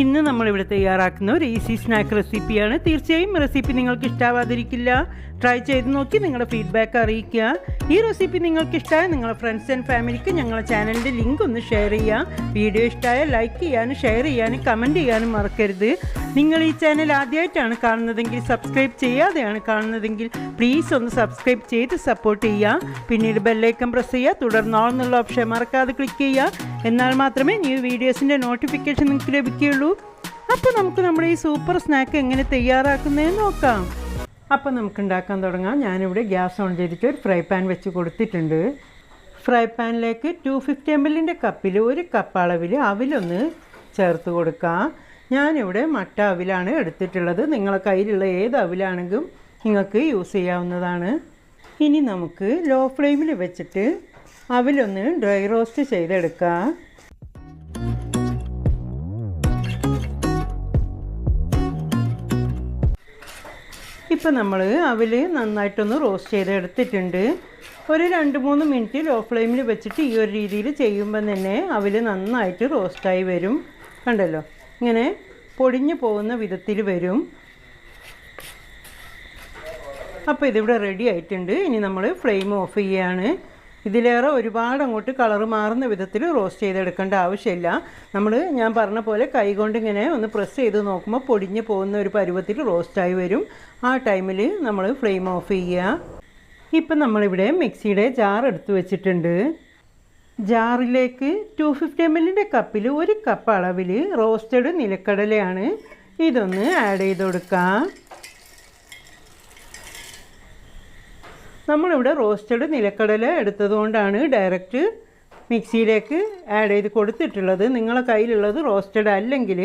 ഇന്ന് നമ്മളിവിടെ തയ്യാറാക്കുന്ന ഒരു ഈസി സ്നാക്ക് റെസിപ്പിയാണ്. തീർച്ചയായും റെസിപ്പി നിങ്ങൾക്ക് ഇഷ്ടാവാതിരിക്കില്ല. ട്രൈ ചെയ്ത് നോക്കി നിങ്ങളുടെ ഫീഡ്ബാക്ക് അറിയിക്കുക. ഈ റെസിപ്പി നിങ്ങൾക്ക് ഇഷ്ടമായ നിങ്ങളുടെ ഫ്രണ്ട്സ് ആൻഡ് ഫാമിലിക്ക് ഞങ്ങളുടെ ചാനലിന്റെ ലിങ്ക് ഒന്ന് ഷെയർ ചെയ്യുക. വീഡിയോ ഇഷ്ടമായ ലൈക്ക് ചെയ്യാനും ഷെയർ ചെയ്യാനും കമന്റ് ചെയ്യാനും മറക്കരുത്. നിങ്ങൾ ഈ ചാനൽ ആദ്യമായിട്ടാണ് കാണുന്നതെങ്കിൽ സബ്സ്ക്രൈബ് ചെയ്യാതെയാണ് കാണുന്നതെങ്കിൽ പ്ലീസ് ഒന്ന് സബ്സ്ക്രൈബ് ചെയ്ത് സപ്പോർട്ട് ചെയ്യുക. പിന്നീട് ബെല്ലൈക്കൺ പ്രസ് ചെയ്യുക. തുടർന്ന് all എന്നുള്ള ഓപ്ഷൻ മറക്കാതെ ക്ലിക്ക് ചെയ്യുക. എന്നാൽ മാത്രമേ ന്യൂ വീഡിയോസിന്റെ നോട്ടിഫിക്കേഷൻ നിങ്ങൾക്ക് ലഭിക്കുകയുള്ളൂ. അപ്പോൾ നമുക്ക് നമ്മുടെ ഈ സൂപ്പർ സ്നാക്ക് എങ്ങനെ തയ്യാറാക്കുന്നതെന്ന് നോക്കാം. അപ്പോൾ നമുക്ക് ഉണ്ടാക്കാൻ തുടങ്ങാം. ഞാനിവിടെ ഗ്യാസ് ഓൺ ചെയ്തിട്ട് ഒരു ഫ്രൈ പാൻ വെച്ച് കൊടുത്തിട്ടുണ്ട്. ഫ്രൈ പാനിലേക്ക് ടു ഫിഫ്റ്റി എം എല്ലിന്റെ കപ്പിൽ ഒരു കപ്പ് അളവിൽ അവിലൊന്ന് ചേർത്ത് കൊടുക്കാം. ഞാനിവിടെ മട്ട അവിലാണ് എടുത്തിട്ടുള്ളത്. നിങ്ങളെ കയ്യിലുള്ള ഏത് അവിലാണെങ്കിലും നിങ്ങൾക്ക് യൂസ് ചെയ്യാവുന്നതാണ്. ഇനി നമുക്ക് ലോ ഫ്ലെയിമിൽ വെച്ചിട്ട് അവിലൊന്ന് ഡ്രൈ റോസ്റ്റ് ചെയ്തെടുക്കാം. ഇപ്പം നമ്മൾ അവിൽ നന്നായിട്ടൊന്ന് റോസ്റ്റ് ചെയ്തെടുത്തിട്ടുണ്ട്. ഒരു രണ്ട് മൂന്ന് മിനിറ്റ് ലോ ഫ്ലെയിമിൽ വെച്ചിട്ട് ഈ ഒരു രീതിയിൽ ചെയ്യുമ്പം തന്നെ അവിൽ നന്നായിട്ട് റോസ്റ്റായി വരും. കണ്ടല്ലോ? ഇങ്ങനെ പൊടിഞ്ഞു പോകുന്ന വിധത്തിൽ വരും. അപ്പോൾ ഇതിവിടെ റെഡി ആയിട്ടുണ്ട്. ഇനി നമ്മൾ ഫ്ലെയിം ഓഫ് ചെയ്യുകയാണ് ഇതിലേറെ ഒരുപാട് അങ്ങോട്ട് കളർ മാറുന്ന വിധത്തിൽ റോസ്റ്റ് ചെയ്തെടുക്കേണ്ട ആവശ്യമില്ല. നമ്മൾ ഞാൻ പറഞ്ഞ പോലെ കൈകൊണ്ട് ഇങ്ങനെ ഒന്ന് പ്രസ് ചെയ്ത് നോക്കുമ്പോൾ പൊടിഞ്ഞ് പോകുന്ന ഒരു പരുവത്തിൽ റോസ്റ്റായി വരും. ആ ടൈമിൽ നമ്മൾ ഫ്ലെയിം ഓഫ് ചെയ്യുക. ഇപ്പം നമ്മളിവിടെ മിക്സിയുടെ ജാർ എടുത്ത് വെച്ചിട്ടുണ്ട്. ജാറിലേക്ക് ടു ഫിഫ്റ്റി എം എല്ലിന്റെ കപ്പിൽ ഒരു കപ്പ് അളവിൽ റോസ്റ്റഡ് നിലക്കടലയാണ്. ഇതൊന്ന് ആഡ് ചെയ്ത് കൊടുക്കാം. നമ്മളിവിടെ റോസ്റ്റഡ് നിലക്കടല എടുത്തതുകൊണ്ടാണ് ഡയറക്റ്റ് മിക്സിയിലേക്ക് ആഡ് ചെയ്ത് കൊടുത്തിട്ടുള്ളത്. നിങ്ങളെ കയ്യിലുള്ളത് റോസ്റ്റഡ് അല്ലെങ്കിൽ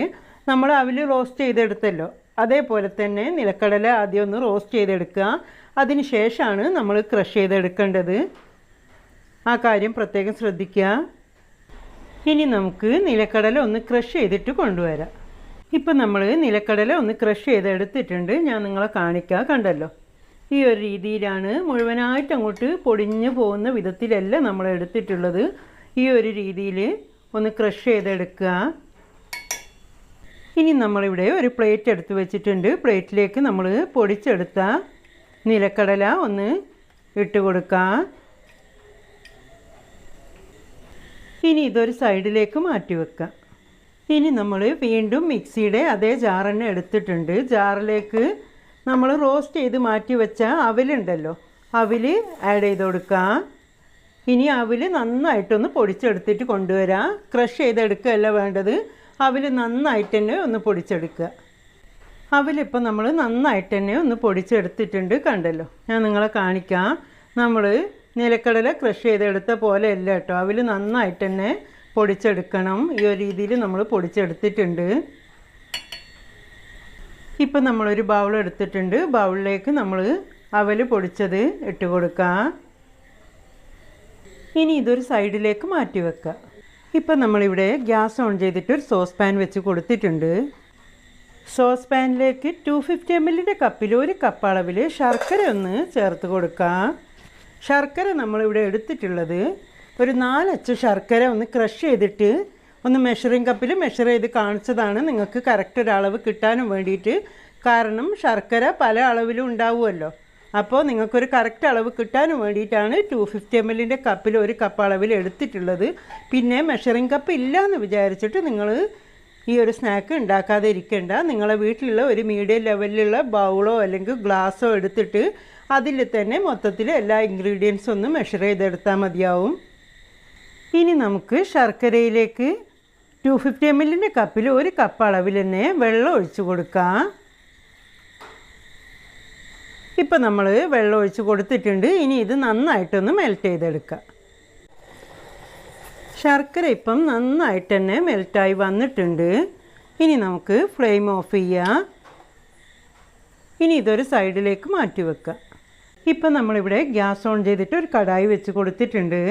നമ്മൾ അവിൽ റോസ്റ്റ് ചെയ്തെടുത്തല്ലോ. അതേപോലെ തന്നെ നിലക്കടല ആദ്യം ഒന്ന് റോസ്റ്റ് ചെയ്തെടുക്കുക. അതിന് ശേഷമാണ് നമ്മൾ ക്രഷ് ചെയ്തെടുക്കേണ്ടത്. ആ കാര്യം പ്രത്യേകം ശ്രദ്ധിക്കുക ഇനി നമുക്ക് നിലക്കടല ഒന്ന് ക്രഷ് ചെയ്തിട്ട് കൊണ്ടുവരാം. ഇപ്പം നമ്മൾ നിലക്കടല ഒന്ന് ക്രഷ് ചെയ്തെടുത്തിട്ടുണ്ട്. ഞാൻ നിങ്ങളെ കാണിക്കുക കണ്ടല്ലോ? ഈ ഒരു രീതിയിലാണ് മുഴുവനായിട്ട് അങ്ങോട്ട് പൊടിഞ്ഞു പോകുന്ന വിധത്തിലല്ല നമ്മൾ എടുത്തിട്ടുള്ളത്. ഈ ഒരു രീതിയിൽ ഒന്ന് ക്രഷ് ചെയ്തെടുക്കുക. ഇനി നമ്മളിവിടെ ഒരു പ്ലേറ്റ് എടുത്ത് വെച്ചിട്ടുണ്ട്. പ്ലേറ്റിലേക്ക് നമ്മൾ പൊടിച്ചെടുത്ത നിലക്കടല ഒന്ന് ഇട്ട് കൊടുക്കാം ഇനി ഇതൊരു സൈഡിലേക്ക് മാറ്റി വെക്കാം. ഇനി നമ്മൾ വീണ്ടും മിക്സിയുടെ അതേ ജാർ തന്നെ എടുത്തിട്ടുണ്ട്. ജാറിലേക്ക് നമ്മൾ റോസ്റ്റ് ചെയ്ത് മാറ്റി വെച്ച അവിലുണ്ടല്ലോ. അവിൽ ആഡ് ചെയ്ത് കൊടുക്കാം. ഇനി അവിൽ നന്നായിട്ടൊന്ന് പൊടിച്ചെടുത്തിട്ട് കൊണ്ടുവരാം. ക്രഷ് ചെയ്തെടുക്കുകയല്ല വേണ്ടത്. അവിൽ നന്നായിട്ട് തന്നെ ഒന്ന് പൊടിച്ചെടുക്കുക. അവിലിപ്പോൾ നമ്മൾ നന്നായിട്ട് തന്നെ ഒന്ന് പൊടിച്ചെടുത്തിട്ടുണ്ട് കണ്ടല്ലോ. ഞാൻ നിങ്ങളെ കാണിക്കാം. നമ്മൾ നിലക്കടല ക്രഷ് ചെയ്തെടുത്ത പോലെ അല്ല കേട്ടോ. അവിൽ നന്നായിട്ട് തന്നെ പൊടിച്ചെടുക്കണം. ഈ ഒരു രീതിയിൽ നമ്മൾ പൊടിച്ചെടുത്തിട്ടുണ്ട്. ഇപ്പം നമ്മളൊരു ബൗൾ എടുത്തിട്ടുണ്ട്. ബൗളിലേക്ക് നമ്മൾ അവൽ പൊടിച്ചത് ഇട്ട് കൊടുക്കാം. ഇനി ഇതൊരു സൈഡിലേക്ക് മാറ്റി വെക്കുക ഇപ്പം നമ്മളിവിടെ ഗ്യാസ് ഓൺ ചെയ്തിട്ട് ഒരു സോസ് പാൻ വെച്ച് കൊടുത്തിട്ടുണ്ട്. സോസ് പാനിലേക്ക് ടു ഫിഫ്റ്റി എം എല്ലിന്റെ കപ്പിൽ ഒരു കപ്പ് അളവിൽ ശർക്കര ഒന്ന് ചേർത്ത് കൊടുക്കാം. ശർക്കര നമ്മളിവിടെ എടുത്തിട്ടുള്ളത് ഒരു നാലച്ച് ശർക്കര ഒന്ന് ക്രഷ് ചെയ്തിട്ട് ഒന്ന് മെഷറിംഗ് കപ്പിൽ മെഷർ ചെയ്ത് കാണിച്ചതാണ് നിങ്ങൾക്ക് കറക്റ്റ് അളവ് കിട്ടാനും വേണ്ടിയിട്ട്. കാരണം ശർക്കര പല അളവിലും ഉണ്ടാവുമല്ലോ. അപ്പോൾ നിങ്ങൾക്കൊരു കറക്റ്റ് അളവ് കിട്ടാനും വേണ്ടിയിട്ടാണ് ടു ഫിഫ്റ്റി എം എല്ലിന്റെ കപ്പിൽ ഒരു കപ്പ് അളവിൽ എടുത്തിട്ടുള്ളത്. പിന്നെ മെഷറിംഗ് കപ്പ് ഇല്ല എന്ന് വിചാരിച്ചിട്ട് നിങ്ങൾ ഈ ഒരു സ്നാക്ക് ഉണ്ടാക്കാതെ ഇരിക്കേണ്ട. നിങ്ങളെ വീട്ടിലുള്ള ഒരു മീഡിയം ലെവലിലുള്ള ബൗളോ അല്ലെങ്കിൽ ഗ്ലാസ്സോ എടുത്തിട്ട് അതിൽ തന്നെ മൊത്തത്തിൽ എല്ലാ ഇൻഗ്രീഡിയൻസും ഒന്ന് മെഷർ ചെയ്തെടുത്താൽ മതിയാവും. ഇനി നമുക്ക് ശർക്കരയിലേക്ക് ടു ഫിഫ്റ്റി എം എല്ലിന്റെ കപ്പിൽ ഒരു കപ്പ് അളവിൽ തന്നെ വെള്ളം ഒഴിച്ചു കൊടുക്കാം. ഇപ്പം നമ്മൾ വെള്ളം ഒഴിച്ച് കൊടുത്തിട്ടുണ്ട്. ഇനി ഇത് നന്നായിട്ടൊന്ന് മെൽറ്റ് ചെയ്തെടുക്കാം. ശർക്കര ഇപ്പം നന്നായിട്ട് തന്നെ മെൽറ്റായി വന്നിട്ടുണ്ട്. ഇനി നമുക്ക് ഫ്ലെയിം ഓഫ് ചെയ്യാം. ഇനി ഇതൊരു സൈഡിലേക്ക് മാറ്റി വെക്കാം. ഇപ്പം നമ്മളിവിടെ ഗ്യാസ് ഓൺ ചെയ്തിട്ട് ഒരു കടായി വെച്ച് കൊടുത്തിട്ടുണ്ട്.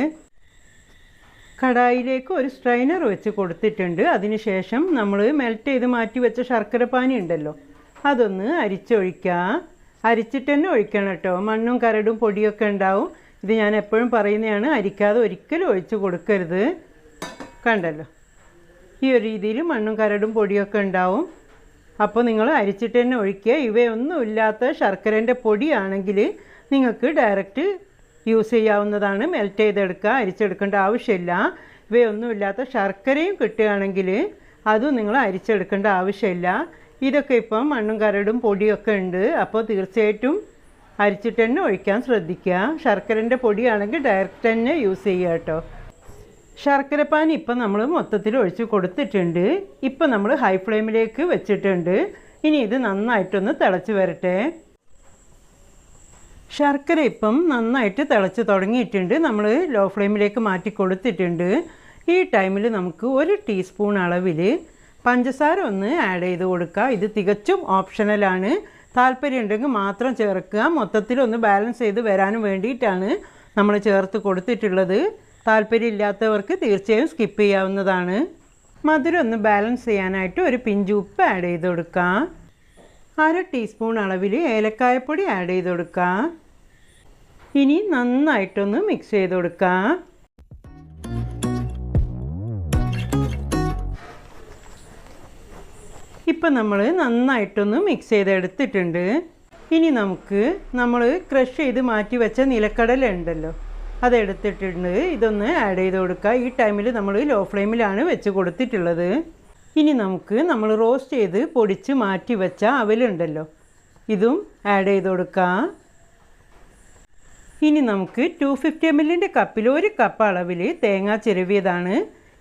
കടായിലേക്ക് ഒരു സ്ട്രൈനർ വെച്ച് കൊടുത്തിട്ടുണ്ട്. അതിനുശേഷം നമ്മൾ മെൽറ്റ് ചെയ്ത് മാറ്റി വെച്ച ശർക്കര പാനി ഉണ്ടല്ലോ. അതൊന്ന് അരിച്ചൊഴിക്കുക അരിച്ചിട്ട് തന്നെ ഒഴിക്കണം കേട്ടോ. മണ്ണും കരടും പൊടിയൊക്കെ ഉണ്ടാവും. ഇത് ഞാൻ എപ്പോഴും പറയുന്നതാണ് അരിക്കാതെ ഒരിക്കലും ഒഴിച്ച് കൊടുക്കരുത്. കണ്ടല്ലോ? ഈ ഒരു രീതിയിൽ മണ്ണും കരടും പൊടിയൊക്കെ ഉണ്ടാവും. അപ്പോൾ നിങ്ങൾ അരിച്ചിട്ട് തന്നെ ഒഴിക്കുക. ഇവയൊന്നും ഇല്ലാത്ത ശർക്കരേന്റെ പൊടിയാണെങ്കിൽ നിങ്ങൾക്ക് ഡയറക്റ്റ് യൂസ് ചെയ്യാവുന്നതാണ്. മെൽറ്റ് ചെയ്തെടുക്കുക അരിച്ചെടുക്കേണ്ട ആവശ്യമില്ല. ഇവയൊന്നും ഇല്ലാത്ത ശർക്കരയും കിട്ടുകയാണെങ്കിൽ അതും നിങ്ങൾ അരിച്ചെടുക്കേണ്ട ആവശ്യമില്ല. ഇതൊക്കെ ഇപ്പം മണ്ണും കരടും പൊടിയൊക്കെ ഉണ്ട്. അപ്പോൾ തീർച്ചയായിട്ടും അരിച്ചിട്ട് തന്നെ ഒഴിക്കാൻ ശ്രദ്ധിക്കുക. ശർക്കരന്റെ പൊടിയാണെങ്കിൽ ഡയറക്റ്റ് തന്നെ യൂസ് ചെയ്യുക കേട്ടോ. ശർക്കരപ്പാനി ഇപ്പം നമ്മൾ മൊത്തത്തിൽ ഒഴിച്ച് കൊടുത്തിട്ടുണ്ട്. ഇപ്പം നമ്മൾ ഹൈ ഫ്ലെയിമിലേക്ക് വെച്ചിട്ടുണ്ട്. ഇനി ഇത് നന്നായിട്ടൊന്ന് തിളച്ച് വരട്ടെ. ശർക്കര ഇപ്പം നന്നായിട്ട് തിളച്ച് തുടങ്ങിയിട്ടുണ്ട്. നമ്മൾ ലോ ഫ്ലെയിമിലേക്ക് മാറ്റി കൊടുത്തിട്ടുണ്ട്. ഈ ടൈമിൽ നമുക്ക് ഒരു ടീസ്പൂൺ അളവിൽ പഞ്ചസാര ഒന്ന് ആഡ് ചെയ്ത് കൊടുക്കുക. ഇത് തികച്ചും ഓപ്ഷണലാണ് താല്പര്യം ഉണ്ടെങ്കിൽ മാത്രം ചേർക്കുക. മൊത്തത്തിൽ ഒന്ന് ബാലൻസ് ചെയ്ത് വരാനും വേണ്ടിയിട്ടാണ് നമ്മൾ ചേർത്ത് കൊടുത്തിട്ടുള്ളത്. താല്പര്യമില്ലാത്തവർക്ക് തീർച്ചയായും സ്കിപ്പ് ചെയ്യാവുന്നതാണ്. മധുരം ഒന്ന് ബാലൻസ് ചെയ്യാനായിട്ട് ഒരു പിഞ്ച് ഉപ്പ് ആഡ് ചെയ്ത് കൊടുക്കാം. അര ടീസ്പൂൺ അളവിൽ ഏലക്കായപ്പൊടി ആഡ് ചെയ്ത് കൊടുക്കാം. ഇനി നന്നായിട്ടൊന്ന് മിക്സ് ചെയ്ത് കൊടുക്കാം. ഇപ്പം നമ്മൾ നന്നായിട്ടൊന്ന് മിക്സ് ചെയ്തെടുത്തിട്ടുണ്ട്. ഇനി നമുക്ക് നമ്മൾ ക്രഷ് ചെയ്ത് മാറ്റി വെച്ച നിലക്കടല ഉണ്ടല്ലോ. അതെടുത്തിട്ടുണ്ട്. ഇതൊന്ന് ആഡ് ചെയ്ത് കൊടുക്കുക. ഈ ടൈമിൽ നമ്മൾ ലോ ഫ്ലെയിമിലാണ് വെച്ച് കൊടുത്തിട്ടുള്ളത്. ഇനി നമുക്ക് നമ്മൾ റോസ്റ്റ് ചെയ്ത് പൊടിച്ച് മാറ്റി വെച്ച അവലുണ്ടല്ലോ ഇതും ആഡ് ചെയ്ത് കൊടുക്കാം ഇനി നമുക്ക് ടു ഫിഫ്റ്റി എം എല്ലിന്റെ കപ്പിൽ ഒരു കപ്പ് അളവിൽ തേങ്ങ ചിരവിയതാണ്.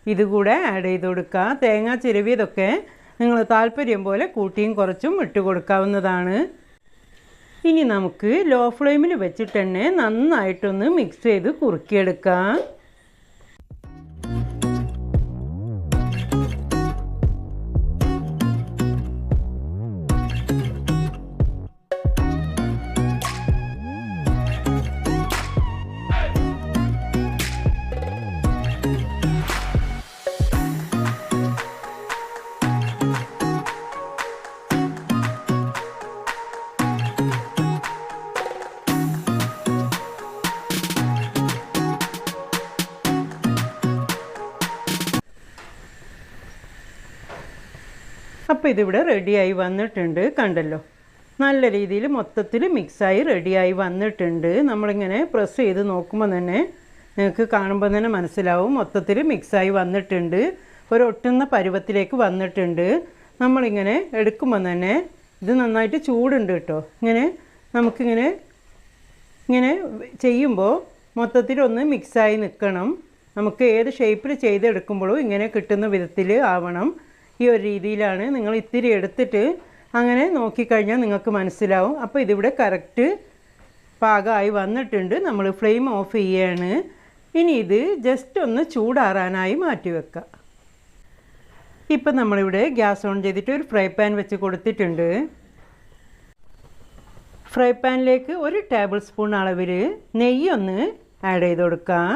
ഇതുകൂടെ ആഡ് ചെയ്ത് കൊടുക്കുക. തേങ്ങ ചിരവിയതൊക്കെ നിങ്ങൾ താല്പര്യം പോലെ കൂട്ടിയും കുറച്ചും ഇട്ട് കൊടുക്കാവുന്നതാണ്. ഇനി നമുക്ക് ലോ ഫ്ലെയിമിൽ വെച്ചിട്ട് നന്നായിട്ടൊന്ന് മിക്സ് ചെയ്ത് കുറുക്കിയെടുക്കാം. അപ്പോൾ ഇതിവിടെ റെഡിയായി വന്നിട്ടുണ്ട് കണ്ടല്ലോ? നല്ല രീതിയിൽ മൊത്തത്തിൽ മിക്സായി റെഡിയായി വന്നിട്ടുണ്ട്. നമ്മളിങ്ങനെ പ്രസ് ചെയ്ത് നോക്കുമ്പോൾ തന്നെ നിങ്ങൾക്ക് കാണുമ്പോൾ തന്നെ മനസ്സിലാവും. മൊത്തത്തിൽ മിക്സായി വന്നിട്ടുണ്ട്. ഒരു ഒട്ടുന്ന പരുവത്തിലേക്ക് വന്നിട്ടുണ്ട്. നമ്മളിങ്ങനെ എടുക്കുമ്പോൾ തന്നെ ഇത് നന്നായിട്ട് ചൂടുണ്ട് കേട്ടോ. ഇങ്ങനെ നമുക്കിങ്ങനെ ഇങ്ങനെ ചെയ്യുമ്പോൾ മൊത്തത്തിലൊന്ന് മിക്സായി നിൽക്കണം നമുക്ക് ഏത് ഷേപ്പിൽ ചെയ്തെടുക്കുമ്പോഴും ഇങ്ങനെ കിട്ടുന്ന വിധത്തിൽ ആവണം. ഈ ഒരു രീതിയിലാണ് നിങ്ങൾ ഇത്തിരി എടുത്തിട്ട് അങ്ങനെ നോക്കിക്കഴിഞ്ഞാൽ നിങ്ങൾക്ക് മനസ്സിലാവും. അപ്പോൾ ഇതിവിടെ കറക്റ്റ് പാകമായി വന്നിട്ടുണ്ട്. നമ്മൾ ഫ്ലെയിം ഓഫ് ചെയ്യാണ്. ഇനി ഇത് ജസ്റ്റ് ഒന്ന് ചൂടാറാനായി മാറ്റി വെക്കുക ഇപ്പം നമ്മളിവിടെ ഗ്യാസ് ഓൺ ചെയ്തിട്ട് ഒരു ഫ്രൈ പാൻ വെച്ച് കൊടുത്തിട്ടുണ്ട്. ഫ്രൈ പാനിലേക്ക് ഒരു ടേബിൾ സ്പൂൺ അളവിൽ നെയ്യൊന്ന് ആഡ് ചെയ്ത് കൊടുക്കാം.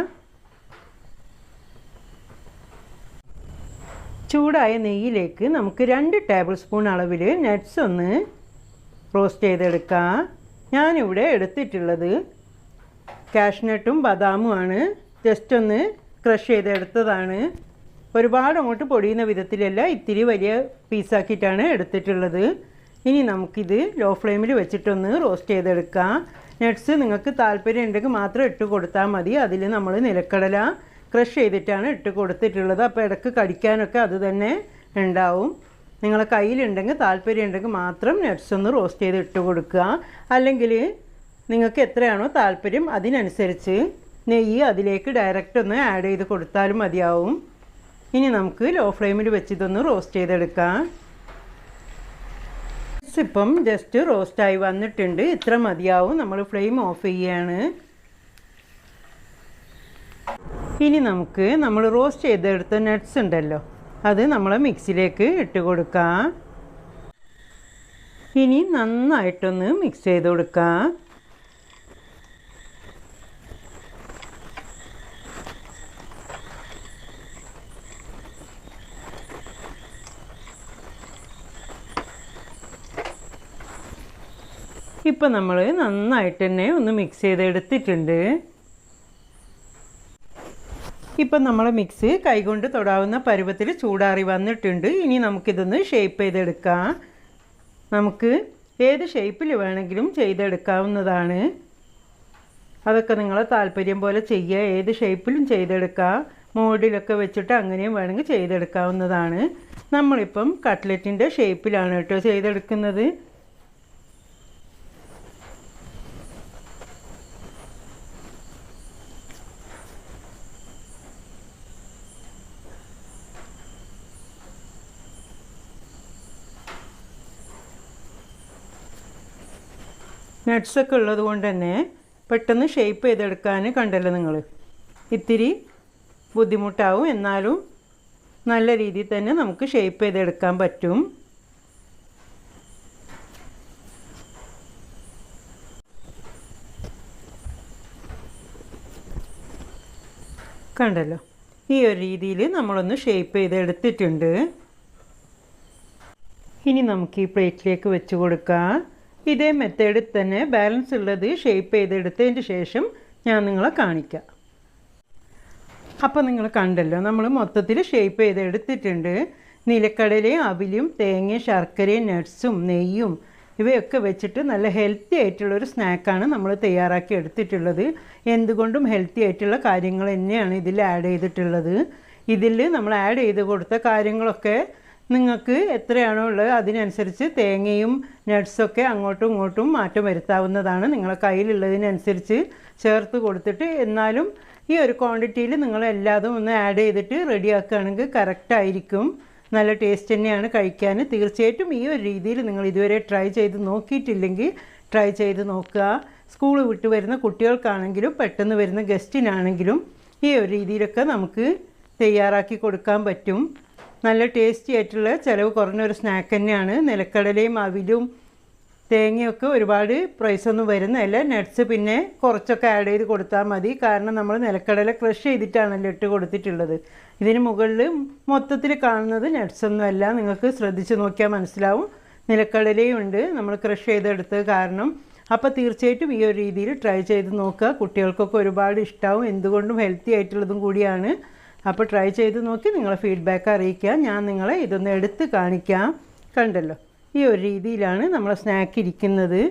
ചൂടായ നെയ്യിലേക്ക് നമുക്ക് രണ്ട് ടേബിൾ സ്പൂൺ അളവിൽ നട്ട്സ് ഒന്ന് റോസ്റ്റ് ചെയ്തെടുക്കാം. ഞാനിവിടെ എടുത്തിട്ടുള്ളത് കാഷ്നട്ടും ബദാമുമാണ്. ജസ്റ്റ് ഒന്ന് ക്രഷ് ചെയ്തെടുത്തതാണ്. ഒരുപാട് അങ്ങോട്ട് പൊടിയുന്ന വിധത്തിലല്ല ഇത്തിരി വലിയ പീസാക്കിയിട്ടാണ് എടുത്തിട്ടുള്ളത്. ഇനി നമുക്കിത് ലോ ഫ്ലെയിമിൽ വെച്ചിട്ടൊന്ന് റോസ്റ്റ് ചെയ്തെടുക്കാം. നട്ട്സ് നിങ്ങൾക്ക് താല്പര്യം ഉണ്ടെങ്കിൽ മാത്രം ഇട്ട് കൊടുത്താൽ മതി. അതിൽ നമ്മൾ നിലക്കടല ക്രഷ് ചെയ്തിട്ടാണ് ഇട്ട് കൊടുത്തിട്ടുള്ളത്. അപ്പോൾ ഇടയ്ക്ക് കടിക്കാനൊക്കെ അത് തന്നെ ഉണ്ടാവും. നിങ്ങളെ കയ്യിലുണ്ടെങ്കിൽ താല്പര്യം ഉണ്ടെങ്കിൽ മാത്രം നട്ട്സ് ഒന്ന് റോസ്റ്റ് ചെയ്ത് ഇട്ട് കൊടുക്കുക. അല്ലെങ്കിൽ നിങ്ങൾക്ക് എത്രയാണോ താല്പര്യം അതിനനുസരിച്ച് നെയ്യ് അതിലേക്ക് ഡയറക്റ്റ് ഒന്ന് ആഡ് ചെയ്ത് കൊടുത്താലും മതിയാവും. ഇനി നമുക്ക് ലോ ഫ്ലെയിമിൽ വെച്ച് ഇതൊന്ന് റോസ്റ്റ് ചെയ്തെടുക്കാം. ഇപ്പം ജസ്റ്റ് റോസ്റ്റായി വന്നിട്ടുണ്ട്. ഇത്ര മതിയാവും. നമ്മൾ ഫ്ലെയിം ഓഫ് ചെയ്യാണ്. ഇനി നമുക്ക് നമ്മൾ റോസ്റ്റ് ചെയ്തെടുത്ത നട്ട്സ് ഉണ്ടല്ലോ അത് നമ്മൾ മിക്സിയിലേക്ക് ഇട്ട് കൊടുക്കാം. ഇനി നന്നായിട്ടൊന്ന് മിക്സ് ചെയ്ത് കൊടുക്കാം. ഇപ്പം നമ്മൾ നന്നായിട്ട് തന്നെ ഒന്ന് മിക്സ് ചെയ്തെടുത്തിട്ടുണ്ട്. ഇപ്പം നമ്മൾ മിക്സ് കൈകൊണ്ട് തൊടാവുന്ന പരുവത്തിൽ ചൂടാറി വന്നിട്ടുണ്ട്. ഇനി നമുക്കിതൊന്ന് ഷേപ്പ് ചെയ്തെടുക്കാം. നമുക്ക് ഏത് ഷേപ്പിൽ വേണമെങ്കിലും ചെയ്തെടുക്കാവുന്നതാണ്. അതൊക്കെ നിങ്ങളെ താല്പര്യം പോലെ ചെയ്യുക. ഏത് ഷേപ്പിലും ചെയ്തെടുക്കാം. മോഡിലൊക്കെ വെച്ചിട്ട് അങ്ങനെയും വേണമെങ്കിൽ ചെയ്തെടുക്കാവുന്നതാണ്. നമ്മളിപ്പം കട്ട്ലറ്റിന്റെ ഷേപ്പിലാണ് കേട്ടോ ചെയ്തെടുക്കുന്നത്. നട്ട്സൊക്കെ ഉള്ളത് കൊണ്ട് തന്നെ പെട്ടെന്ന് ഷേപ്പ് ചെയ്തെടുക്കാൻ കണ്ടല്ലോ നിങ്ങൾ ഇത്തിരി ബുദ്ധിമുട്ടാവും. എന്നാലും നല്ല രീതിയിൽ തന്നെ നമുക്ക് ഷേപ്പ് ചെയ്തെടുക്കാൻ പറ്റും. കണ്ടല്ലോ? ഈ ഒരു രീതിയിൽ നമ്മളൊന്ന് ഷേപ്പ് ചെയ്തെടുത്തിട്ടുണ്ട്. ഇനി നമുക്ക് ഈ പ്ലേറ്റിലേക്ക് വെച്ച് കൊടുക്കാം. ഇതേ മെത്തേഡിൽ തന്നെ ബാലൻസ് ഉള്ളത് ഷേപ്പ് ചെയ്തെടുത്തതിന് ശേഷം ഞാൻ നിങ്ങളെ കാണിക്കാം. അപ്പോൾ നിങ്ങൾ കണ്ടല്ലോ നമ്മൾ മൊത്തത്തിൽ ഷേപ്പ് ചെയ്തെടുത്തിട്ടുണ്ട്. നിലക്കടലയും അവിലും തേങ്ങയും ശർക്കരയും നട്ട്സും നെയ്യും ഇവയൊക്കെ വെച്ചിട്ട് നല്ല ഹെൽത്തി ആയിട്ടുള്ളൊരു സ്നാക്കാണ് നമ്മൾ തയ്യാറാക്കി എടുത്തിട്ടുള്ളത്. എന്തുകൊണ്ടും ഹെൽത്തി ആയിട്ടുള്ള കാര്യങ്ങൾ തന്നെയാണ് ഇതിൽ ആഡ് ചെയ്തിട്ടുള്ളത്. ഇതിൽ നമ്മൾ ആഡ് ചെയ്ത് കൊടുത്ത കാര്യങ്ങളൊക്കെ നിങ്ങൾക്ക് എത്രയാണോ ഉള്ളത് അതിനനുസരിച്ച് തേങ്ങയും നട്ട്സൊക്കെ അങ്ങോട്ടും ഇങ്ങോട്ടും മാറ്റം വരുത്താവുന്നതാണ്. നിങ്ങളെ കയ്യിലുള്ളതിനനുസരിച്ച് ചേർത്ത് കൊടുത്തിട്ട് എന്നാലും ഈ ഒരു ക്വാണ്ടിറ്റിയിൽ നിങ്ങൾ എല്ലാതും ഒന്ന് ആഡ് ചെയ്തിട്ട് റെഡിയാക്കുകയാണെങ്കിൽ കറക്റ്റായിരിക്കും നല്ല ടേസ്റ്റ് തന്നെയാണ് കഴിക്കാൻ. തീർച്ചയായിട്ടും ഈ ഒരു രീതിയിൽ നിങ്ങൾ ഇതുവരെ ട്രൈ ചെയ്ത് നോക്കിയിട്ടില്ലെങ്കിൽ ട്രൈ ചെയ്ത് നോക്കുക. സ്കൂൾ വിട്ട് വരുന്ന കുട്ടികൾക്കാണെങ്കിലും പെട്ടെന്ന് വരുന്ന ഗസ്റ്റിനാണെങ്കിലും ഈ ഒരു രീതിയിലൊക്കെ നമുക്ക് തയ്യാറാക്കി കൊടുക്കാൻ പറ്റും. നല്ല ടേസ്റ്റി ആയിട്ടുള്ള ചിലവ് കുറഞ്ഞൊരു സ്നാക്ക് തന്നെയാണ്. നിലക്കടലയും അവിലും തേങ്ങയൊക്കെ ഒരുപാട് പ്രൈസൊന്നും വരുന്നതല്ല. നട്ട്സ് പിന്നെ കുറച്ചൊക്കെ ആഡ് ചെയ്ത് കൊടുത്താൽ മതി. കാരണം നമ്മൾ നിലക്കടല ക്രഷ് ചെയ്തിട്ടാണല്ലോ ഇട്ട് കൊടുത്തിട്ടുള്ളത്. ഇതിന് മുകളിൽ മൊത്തത്തിൽ കാണുന്നത് നട്ട്സൊന്നുമല്ല നിങ്ങൾക്ക് ശ്രദ്ധിച്ച് നോക്കിയാൽ മനസ്സിലാവും. നിലക്കടലയും ഉണ്ട് നമ്മൾ ക്രഷ് ചെയ്തെടുത്തത് കാരണം. അപ്പോൾ തീർച്ചയായിട്ടും ഈ ഒരു രീതിയിൽ ട്രൈ ചെയ്ത് നോക്കുക. കുട്ടികൾക്കൊക്കെ ഒരുപാട് ഇഷ്ടമാവും എന്തുകൊണ്ടും ഹെൽത്തി ആയിട്ടുള്ളതും കൂടിയാണ്. അപ്പോൾ ട്രൈ ചെയ്ത് നോക്കി നിങ്ങളെ ഫീഡ്ബാക്ക് അറിയിക്കുക. ഞാൻ നിങ്ങളെ ഇതൊന്ന് എടുത്ത് കാണിക്കാം. കണ്ടല്ലോ? ഈ ഒരു രീതിയിലാണ് നമ്മളെ സ്നാക്ക് ഇരിക്കുന്നത്.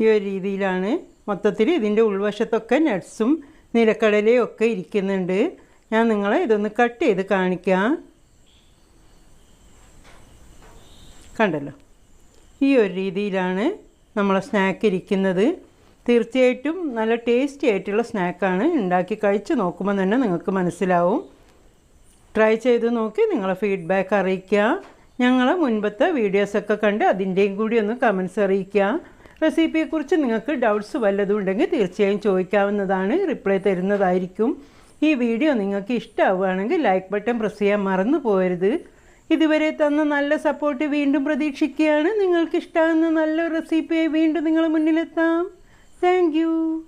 ഈ ഒരു രീതിയിലാണ് മൊത്തത്തിൽ ഇതിന്റെ ഉൾവശത്തൊക്കെ നട്ട്സും നിലക്കടലയും ഒക്കെ ഇരിക്കുന്നുണ്ട്. ഞാൻ നിങ്ങളെ ഇതൊന്ന് കട്ട് ചെയ്ത് കാണിക്കാം. കണ്ടല്ലോ? ഈ ഒരു രീതിയിലാണ് നമ്മളെ സ്നാക്ക് ഇരിക്കുന്നത്. തീർച്ചയായിട്ടും നല്ല ടേസ്റ്റി ആയിട്ടുള്ള സ്നാക്കാണ് ഉണ്ടാക്കി കഴിച്ച് നോക്കുമ്പോൾ തന്നെ നിങ്ങൾക്ക് മനസ്സിലാവും. ട്രൈ ചെയ്ത് നോക്കി നിങ്ങളെ ഫീഡ്ബാക്ക് അറിയിക്കുക. ഞങ്ങളെ മുൻപത്തെ വീഡിയോസൊക്കെ കണ്ട് അതിന്റെയും കൂടി ഒന്ന് കമൻസ് അറിയിക്കുക. റെസിപ്പിയെക്കുറിച്ച് നിങ്ങൾക്ക് ഡൗട്ട്സ് വല്ലതും ഉണ്ടെങ്കിൽ തീർച്ചയായും ചോദിക്കാവുന്നതാണ് റിപ്ലൈ തരുന്നതായിരിക്കും. ഈ വീഡിയോ നിങ്ങൾക്ക് ഇഷ്ടമാവുകയാണെങ്കിൽ ലൈക്ക് ബട്ടൺ പ്രസ് ചെയ്യാൻ മറന്നു പോകരുത്. ഇതുവരെ തന്ന നല്ല സപ്പോർട്ട് വീണ്ടും പ്രതീക്ഷിക്കുകയാണ്. നിങ്ങൾക്ക് ഇഷ്ടമാകുന്ന നല്ല റെസിപ്പിയായി വീണ്ടും നിങ്ങളുടെ മുന്നിലെത്താം. Thank you.